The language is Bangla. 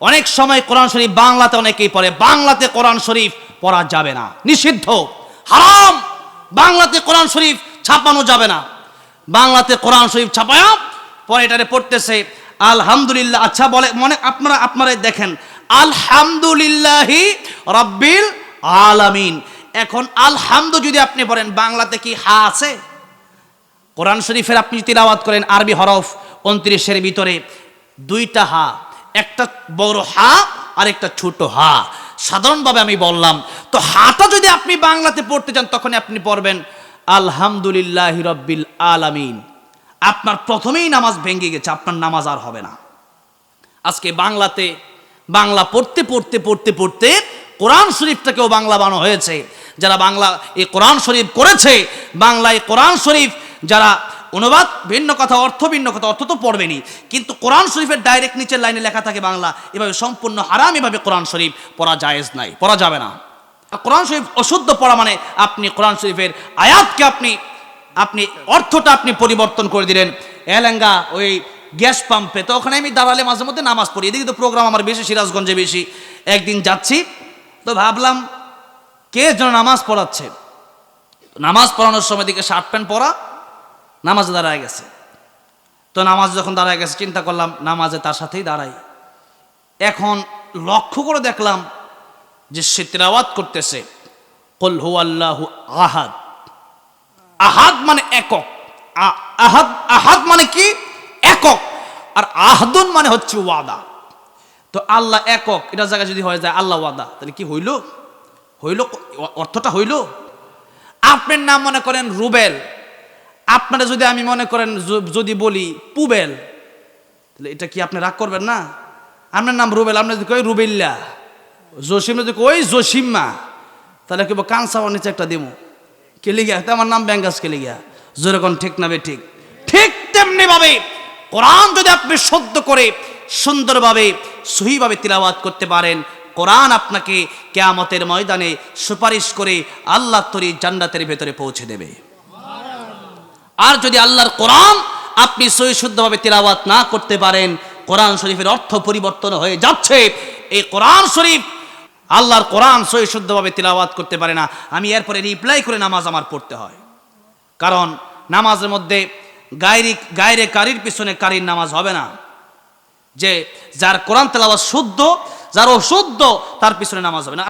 অনেক সময় কোরআন শরীফ বাংলাতে অনেকেই পড়ে, বাংলাতে কোরআন শরীফ পড়া যাবে না, নিষিদ্ধ। হারাম! বাংলাতে কোরআন শরীফ ছাপানো যাবে না। বাংলাতে কোরআন শরীফ ছাপায়া পরে এটারে পড়তেছে, আলহামদুলিল্লাহ। আচ্ছা বলে, মনে, আপনারা আপনারা দেখেন, আলহামদুলিল্লাহি রব্বিল আলামিন। এখন আলহামদু যদি আপনি বলেন বাংলাতে কি হা আছে? কোরআন শরীফের আপনি তিলাওয়াত করেন আরবি হরফ, উনত্রিশের ভিতরে দুইটা হা। একটা বড় হা আর একটা ছোট হা। সাধারণভাবে আমি বললাম, তো হাটা যদি আপনি বাংলাতে পড়তে চান তখন আপনি পড়বেন, আলহামদুলিল্লাহ রব্বিল আলামিন। আপনার প্রথমেই নামাজ ভেঙে গেছে, আপনার নামাজ আর হবে না। আজকে বাংলাতে, বাংলা পড়তে পড়তে পড়তে পড়তে কোরআন শরীফটাকেও বাংলা বানানো হয়েছে। যারা বাংলা এই কোরআন শরীফ করেছে, বাংলায় কোরআন শরীফ যারা অনুবাদ, ভিন্ন কথা, অর্থ ভিন্ন কথা, অর্থ তো পড়বেনি কিন্তু কোরআন শরীফের ডাইরেক্ট নিচের লাইনে লেখা থাকে বাংলা, এভাবে সম্পূর্ণ হারাম, এভাবে কোরআন শরীফ পড়া জায়েজ নাই, পড়া যাবে না। কোরআন শরীফ অশুদ্ধ পড়া মানে আপনি কোরআন শরীফের আয়াতকে আপনি আপনি অর্থটা আপনি পরিবর্তন করে দিলেন। এলেঙ্গা ওই গ্যাস পাম্পে, তো ওখানে আমি দাঁড়ালে মাঝে মধ্যে নামাজ পড়ি। এদিকে তো প্রোগ্রাম আমার বেশি, সিরাজগঞ্জে বেশি। একদিন যাচ্ছি, তো ভাবলাম, কে যেন নামাজ পড়াচ্ছে? নামাজ পড়ানোর সময় দিকে শার্ট প্যান্ট পরা নামাজে দাঁড়ায় গেছে। তো নামাজ যখন দাঁড়ায় গেছে, চিন্তা করলাম, নামাজে তার সাথেই দাঁড়াই। এখন লক্ষ্য করে দেখলাম যে সে করতেছে হু আল্লাহু আহাদ। আহাদ মানে একক। আহাদ আহাদ মানে কি? একক। আর আহাদুন মানে হচ্ছে ওয়াদা। তো আল্লাহ একক এটা জায়গায় যদি হয়ে যায় আল্লাহ ওয়াদা, তাহলে কি হইল? হইল অর্থটা হইল? আপনার নাম মনে করেন রুবেল আপনারা যদি আমি মনে করেন যদি বলি পুবেল, তাহলে এটা কি আপনি রাগ করবেন না? আপনার নাম রুবেল, আপনি যদি কই রুবেল্লা, জসিম যদি কই জসিম্মা, তাহলে কেবল কানসাওয়ার নিচে একটা দিমু। কেলে গিয়া আমার নাম ব্যাঙ্গাস কেলে গিয়া যেরকম ঠিক না বে ঠিক? ঠিক তেমনি ভাবে কোরআন যদি আপনি শুদ্ধ করে সুন্দরভাবে, সহিভাবে তিলাওয়াত করতে পারেন, কোরআন আপনাকে কেয়ামতের ময়দানে সুপারিশ করে আল্লাহ তরি জান্নাতের ভেতরে পৌঁছে দেবে। আর যদি আল্লাহর কোরআন আপনি সহি শুদ্ধভাবে তিলাওয়াত না করতে পারেন, কোরআন শরীফের অর্থ পরিবর্তন হয়ে যাচ্ছে। এই কোরআন শরীফ আল্লাহর কোরআন সহি শুদ্ধভাবে তিলাওয়াত করতে পারে না। আমি এরপরে রিপ্লাই করে নামাজ আমার পড়তে হয়। কারণ নামাজের মধ্যে গায়রি, গায়রে কারির পিছনে কারির নামাজ হবে না। যে যার কোরআন তেলাওয়াত শুদ্ধ, যার অশুদ্ধ, তার পিছনে নামাজ হবে না।